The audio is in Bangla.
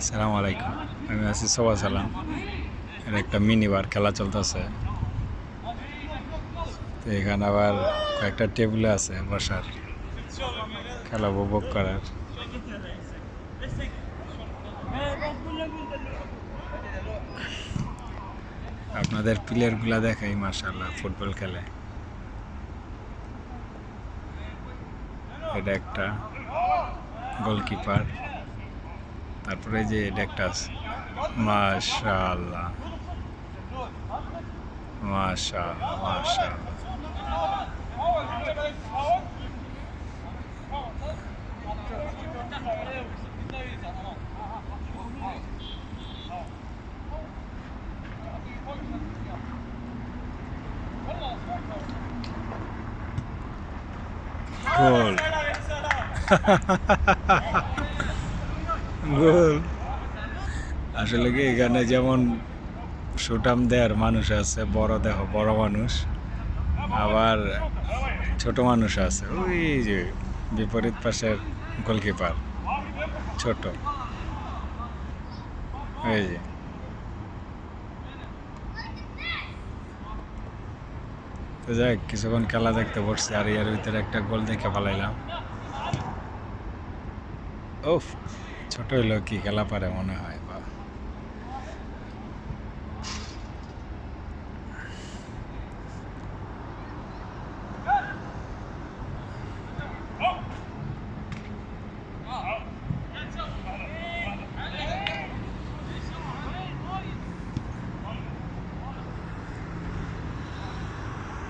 আসসালামু আলাইকুম। আমি আছি সবা সালাম। এর একটা মিনি বার খেলা চলতেছে। তো এখানে আবার কয়েকটা টেবিল আছে বসার। খেলা উপভোগ করার। আপনাদের প্লেয়ারগুলা দেখাই মার্শাল্লাহ ফুটবল খেলে। এটা একটা গোলকিপার তারপরে যে এটা একটা আছে মাশাআল্লাহ মাশাআল্লাহ। মাশাআল্লাহ গোল আসলে কি, এখানে যেমন সুটাম দেয়ার মানুষ আছে, বড় দেহ, বড় মানুষ, আবার ছোট মানুষ আছে, ওই যে বিপরীত পাশের গোলকিপার, ছোট। ওই যে। তো যাক কিছুক্ষণ খেলা দেখতে পড়ছি আর ইয়ার ভিতরে একটা গোল দেখে পালাইলাম। ওফ ছোট লোকই খেলা পারে মনে হয়।